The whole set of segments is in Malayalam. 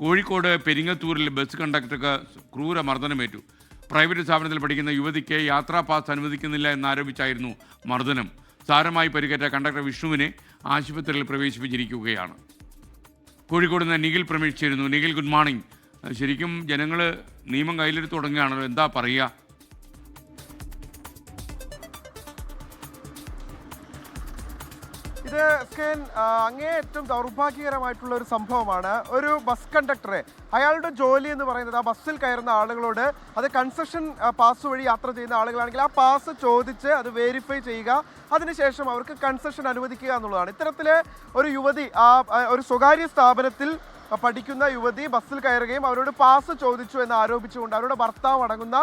കോഴിക്കോട് പെരിങ്ങത്തൂരിൽ ബസ് കണ്ടക്ടർക്ക് ക്രൂര മർദ്ദനമേറ്റു. പ്രൈവറ്റ് സ്ഥാപനത്തിൽ പഠിക്കുന്ന യുവതിക്ക് യാത്രാ പാസ് അനുവദിക്കുന്നില്ല എന്നാരോപിച്ചായിരുന്നു മർദ്ദനം. സാരമായി പരിക്കേറ്റ കണ്ടക്ടർ വിഷ്ണുവിനെ ആശുപത്രിയിൽ പ്രവേശിപ്പിച്ചിരിക്കുകയാണ്. കോഴിക്കോട് നിന്ന് നിഖിൽ പ്രമേഷ് നിഖിൽ ഗുഡ് മോർണിംഗ് ശരിക്കും ജനങ്ങൾ നിയമം കയ്യിലെടുത്ത് തുടങ്ങുകയാണല്ലോ. എന്താ പറയുക? ഇത് സ്കേൻ അങ്ങേ ഏറ്റവും ദൗർഭാഗ്യകരമായിട്ടുള്ള ഒരു സംഭവമാണ്. ഒരു ബസ് കണ്ടക്ടറെ അയാളുടെ ജോലി എന്ന് പറയുന്നത് ആ ബസ്സിൽ കയറുന്ന ആളുകളോട് അത് കൺസെഷൻ പാസ് വഴി യാത്ര ചെയ്യുന്ന ആളുകളാണെങ്കിൽ ആ പാസ് ചോദിച്ച് അത് വെരിഫൈ ചെയ്യുക. അതിനുശേഷം അവർക്ക് കൺസെഷൻ അനുവദിക്കുക എന്നുള്ളതാണ്. ഇത്തരത്തിൽ ഒരു യുവതി ആ ഒരു സ്വകാര്യ സ്ഥാപനത്തിൽ പഠിക്കുന്ന യുവതി ബസ്സിൽ കയറുകയും അവരോട് പാസ് ചോദിച്ചു എന്ന് ആരോപിച്ചുകൊണ്ട് അവരുടെ ഭർത്താവ് അടങ്ങുന്ന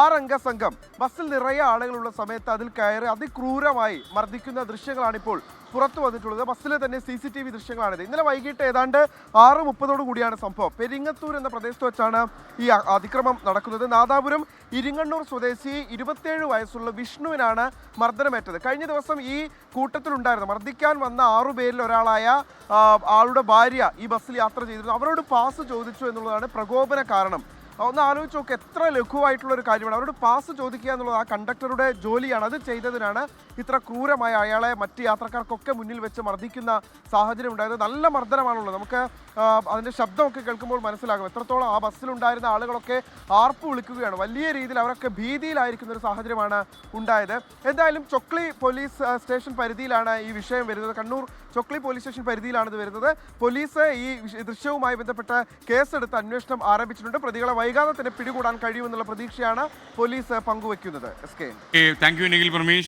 ആറംഗ സംഘം. ബസ്സിൽ നിറയെ ആളുകളുള്ള സമയത്ത് അതിൽ കയറി അതിക്രൂരമായി മർദ്ദിക്കുന്ന ദൃശ്യങ്ങളാണ് ഇപ്പോൾ പുറത്തു വന്നിട്ടുള്ളത്. ബസ്സിലെ തന്നെ സി സി ടി വി ദൃശ്യങ്ങളാണിത്. ഇന്നലെ വൈകിട്ട് ഏതാണ്ട് ആറ് മുപ്പതോടു കൂടിയാണ് സംഭവം. പെരിങ്ങത്തൂർ എന്ന പ്രദേശത്ത് വെച്ചാണ് ഈ അതിക്രമം നടക്കുന്നത്. നാദാപുരം ഇരിങ്ങണ്ണൂർ സ്വദേശി ഇരുപത്തിയേഴ് വയസ്സുള്ള വിഷ്ണുവിനാണ് മർദ്ദനമേറ്റത്. കഴിഞ്ഞ ദിവസം ഈ കൂട്ടത്തിലുണ്ടായിരുന്നു. മർദ്ദിക്കാൻ വന്ന ആറു പേരിൽ ഒരാളായ ആളുടെ ഭാര്യ ഈ ബസ്സിൽ യാത്ര ചെയ്തിരുന്നു. അവരോട് പാസ് ചോദിച്ചു എന്നുള്ളതാണ് പ്രകോപന കാരണം. ഒന്ന് ആലോചിച്ച് നോക്ക് എത്ര ലഘുവായിട്ടുള്ള ഒരു കാര്യമാണ്. അവരോട് പാസ് ചോദിക്കുക എന്നുള്ളത് ആ കണ്ടക്ടറുടെ ജോലിയാണ്. അത് ചെയ്തതിനാണ് ഇത്ര ക്രൂരമായ അയാളെ മറ്റ് യാത്രക്കാർക്കൊക്കെ മുന്നിൽ വെച്ച് മർദ്ദിക്കുന്ന സാഹചര്യം ഉണ്ടായത്. നല്ല മർദ്ദനമാണുള്ളത്. നമുക്ക് അതിന്റെ ശബ്ദമൊക്കെ കേൾക്കുമ്പോൾ മനസ്സിലാകും. എത്രത്തോളം ആ ബസ്സിലുണ്ടായിരുന്ന ആളുകളൊക്കെ ആർപ്പ് വിളിക്കുകയാണ്. വലിയ രീതിയിൽ അവരൊക്കെ ഭീതിയിലായിരിക്കുന്ന ഒരു സാഹചര്യമാണ് ഉണ്ടായത്. എന്തായാലും ചൊക്ലി പോലീസ് സ്റ്റേഷൻ പരിധിയിലാണ് ഈ വിഷയം വരുന്നത്. കണ്ണൂർ ചൊക്ലി പോലീസ് സ്റ്റേഷൻ പരിധിയിലാണ് ഇത് വരുന്നത്. പോലീസ് ഈ ദൃശ്യവുമായി ബന്ധപ്പെട്ട് കേസെടുത്ത് അന്വേഷണം ആരംഭിച്ചിട്ടുണ്ട്. പ്രതികളെ വൈകാതെ തന്നെ പിടികൂടാൻ കഴിയുമെന്നുള്ള പ്രതീക്ഷയാണ് പോലീസ് പങ്കുവെക്കുന്നത് S K thank you Nikhil Pramesh